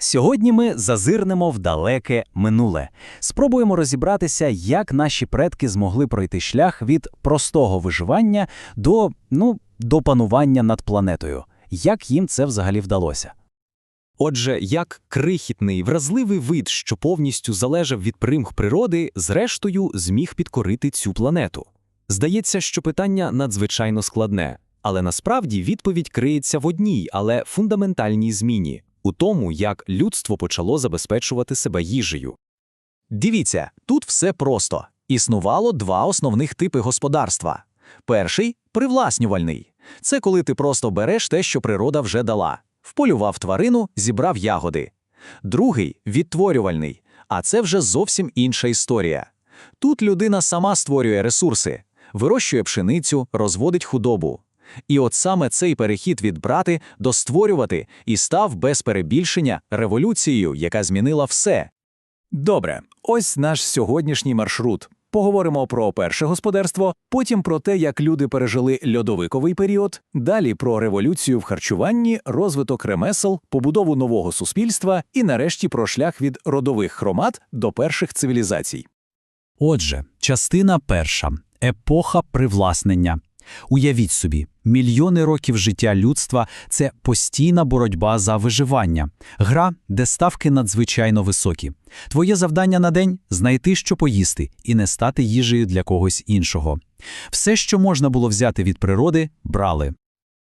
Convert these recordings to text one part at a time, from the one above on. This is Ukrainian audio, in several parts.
Сьогодні ми зазирнемо в далеке минуле. Спробуємо розібратися, як наші предки змогли пройти шлях від простого виживання до, ну, до панування над планетою. Як їм це взагалі вдалося? Отже, як крихітний, вразливий вид, що повністю залежав від примх природи, зрештою зміг підкорити цю планету. Здається, що питання надзвичайно складне, але насправді відповідь криється в одній, але фундаментальній зміні у тому, як людство почало забезпечувати себе їжею. Дивіться, тут все просто. Існувало два основних типи господарства. Перший привласнювальний. Це коли ти просто береш те, що природа вже дала. Вполював тварину, зібрав ягоди. Другий відтворювальний. А це вже зовсім інша історія. Тут людина сама створює ресурси, вирощує пшеницю, розводить худобу. І от саме цей перехід від брати до створювати і став без перебільшення революцією, яка змінила все. Добре, ось наш сьогоднішній маршрут. Поговоримо про перше господарство, потім про те, як люди пережили льодовиковий період, далі про революцію в харчуванні, розвиток ремесел, побудову нового суспільства і нарешті про шлях від родових хромат до перших цивілізацій. Отже, частина перша епоха привласнення. Уявіть собі, мільйони років життя людства це постійна боротьба за виживання, гра, де ставки надзвичайно високі. Твоє завдання на день знайти, що поїсти, і не стати їжею для когось іншого. Все, що можна було взяти від природи, брали.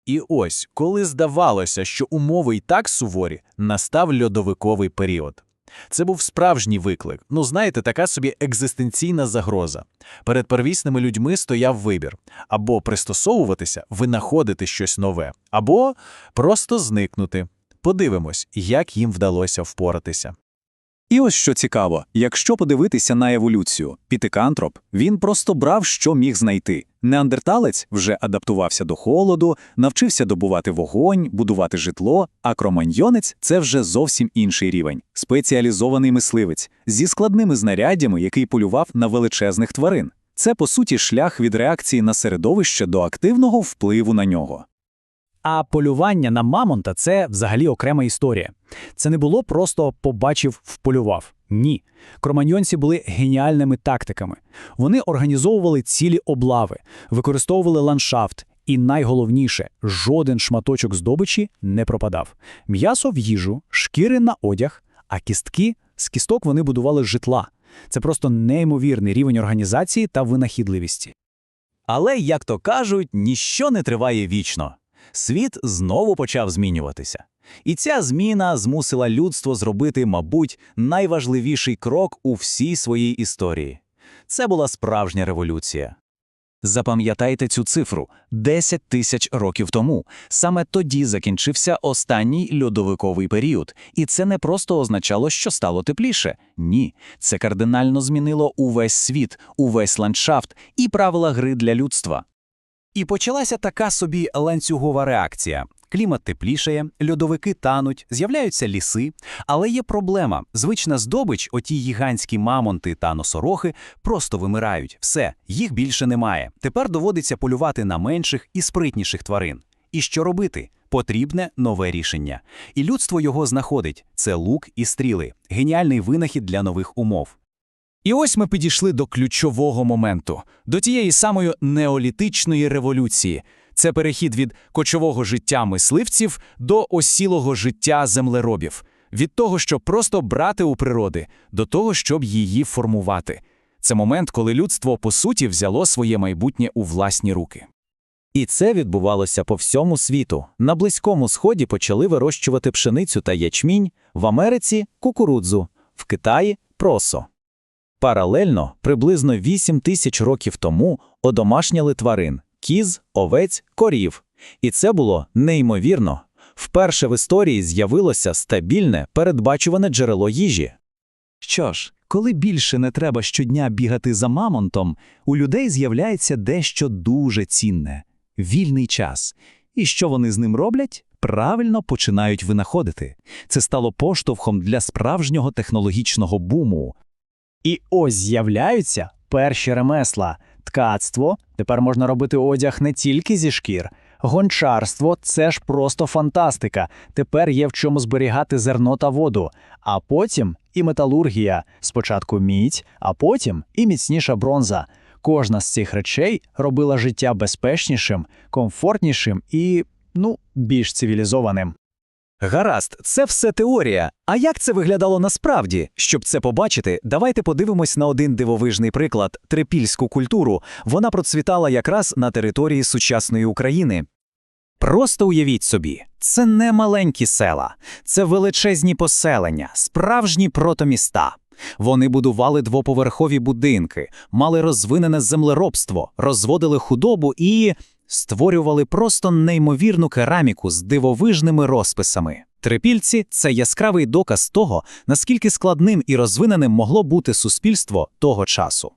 І ось, коли здавалося, що умови й так суворі, настав льодовиковий період. Це був справжній виклик. Ну, знаєте, така собі екзистенційна загроза. Перед первісними людьми стояв вибір або пристосовуватися, винаходити щось нове, або просто зникнути. Подивимось, як їм вдалося впоратися. І ось що цікаво, якщо подивитися на еволюцію, пітикантроп, він просто брав, що міг знайти. Неандерталець вже адаптувався до холоду, навчився добувати вогонь, будувати житло, а кроманьйонець – це вже зовсім інший рівень – спеціалізований мисливець зі складними знаряддями, який полював на величезних тварин. Це, по суті, шлях від реакції на середовище до активного впливу на нього. А полювання на мамонта це взагалі окрема історія. Це не було просто побачив, вполював. Ні. Кроманьйонці були геніальними тактиками. Вони організовували цілі облави, використовували ландшафт, і найголовніше, жоден шматочок здобичі не пропадав. М'ясо в їжу, шкіри на одяг, а кістки з кісток вони будували житла. Це просто неймовірний рівень організації та винахідливості. Але, як то кажуть, ніщо не триває вічно. Світ знову почав змінюватися. І ця зміна змусила людство зробити, мабуть, найважливіший крок у всій своїй історії. Це була справжня революція. Запам'ятайте цю цифру 10 тисяч років тому. Саме тоді закінчився останній льодовиковий період, і це не просто означало, що стало тепліше. Ні, це кардинально змінило увесь світ, увесь ландшафт і правила гри для людства. І почалася така собі ланцюгова реакція. Клімат теплішає, льодовики тануть, з'являються ліси, але є проблема. Звична здобич, оті гігантські мамонти та носорохи, просто вимирають. Все, їх більше немає. Тепер доводиться полювати на менших і спритніших тварин. І що робити? Потрібне нове рішення. І людство його знаходить це лук і стріли, геніальний винахід для нових умов. І ось ми підійшли до ключового моменту, до тієї самої неолітичної революції. Це перехід від кочового життя мисливців до осілого життя землеробів, від того, щоб просто брати у природи, до того, щоб її формувати. Це момент, коли людство по суті взяло своє майбутнє у власні руки. І це відбувалося по всьому світу. На Близькому Сході почали вирощувати пшеницю та ячмінь, в Америці кукурудзу, в Китаї просо. Паралельно, приблизно 8 тисяч років тому одомашняли тварин кіз, овець, корів. І це було неймовірно. Вперше в історії з'явилося стабільне, передбачуване джерело їжі. Що ж, коли більше не треба щодня бігати за мамонтом, у людей з'являється дещо дуже цінне вільний час. І що вони з ним роблять? Правильно починають винаходити. Це стало поштовхом для справжнього технологічного буму. І ось з'являються перші ремесла, ткацтво. Тепер можна робити одяг не тільки зі шкір, Гончарство це ж просто фантастика. Тепер є в чому зберігати зерно та воду. А потім і металургія. Спочатку мідь, а потім і міцніша бронза. Кожна з цих речей робила життя безпечнішим, комфортнішим і, ну, більш цивілізованим. Гаразд, це все теорія. А як це виглядало насправді? Щоб це побачити, давайте подивимось на один дивовижний приклад трипільську культуру. Вона процвітала якраз на території сучасної України. Просто уявіть собі, це не маленькі села, це величезні поселення, справжні протоміста. Вони будували двоповерхові будинки, мали розвинене землеробство, розводили худобу і створювали просто неймовірну кераміку з дивовижними розписами. Трипільці це яскравий доказ того, наскільки складним і розвиненим могло бути суспільство того часу.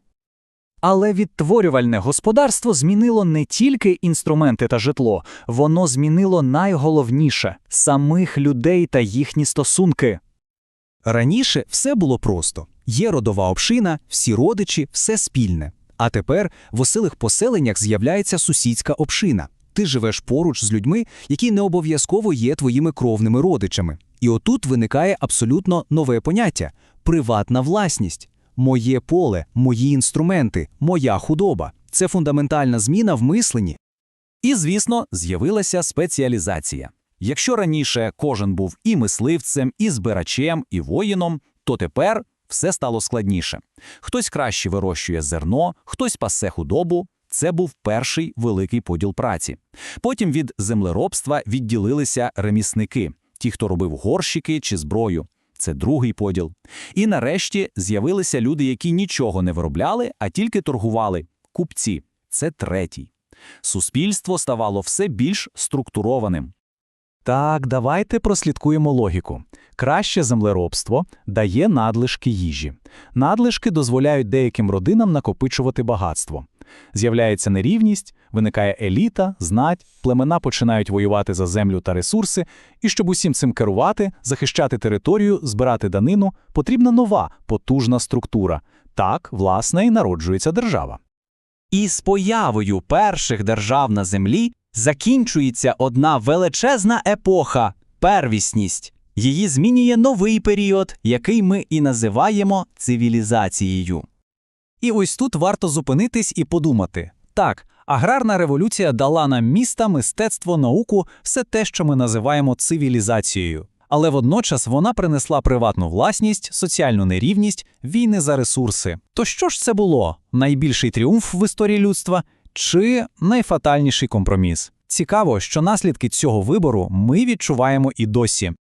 Але відтворювальне господарство змінило не тільки інструменти та житло, воно змінило найголовніше самих людей та їхні стосунки. Раніше все було просто: є родова община, всі родичі, все спільне. А тепер в оселих поселеннях з'являється сусідська община. Ти живеш поруч з людьми, які не обов'язково є твоїми кровними родичами. І отут виникає абсолютно нове поняття приватна власність. Моє поле, мої інструменти, моя худоба це фундаментальна зміна в мисленні. І, звісно, з'явилася спеціалізація. Якщо раніше кожен був і мисливцем, і збирачем, і воїном, то тепер все стало складніше. Хтось краще вирощує зерно, хтось пасе худобу. Це був перший великий поділ праці. Потім від землеробства відділилися ремісники, ті, хто робив горщики чи зброю. Це другий поділ. І нарешті з'явилися люди, які нічого не виробляли, а тільки торгували купці. Це третій. Суспільство ставало все більш структурованим. Так, давайте прослідкуємо логіку. Краще землеробство дає надлишки їжі. Надлишки дозволяють деяким родинам накопичувати багатство. З'являється нерівність, виникає еліта, знать, племена починають воювати за землю та ресурси, і щоб усім цим керувати, захищати територію, збирати данину, потрібна нова, потужна структура. Так, власне, і народжується держава. І з появою перших держав на землі закінчується одна величезна епоха первісність. Її змінює новий період, який ми і називаємо цивілізацією. І ось тут варто зупинитись і подумати. Так, аграрна революція дала нам міста, мистецтво, науку, все те, що ми називаємо цивілізацією. Але водночас вона принесла приватну власність, соціальну нерівність, війни за ресурси. То що ж це було? Найбільший тріумф в історії людства чи найфатальніший компроміс? Цікаво, що наслідки цього вибору ми відчуваємо і досі.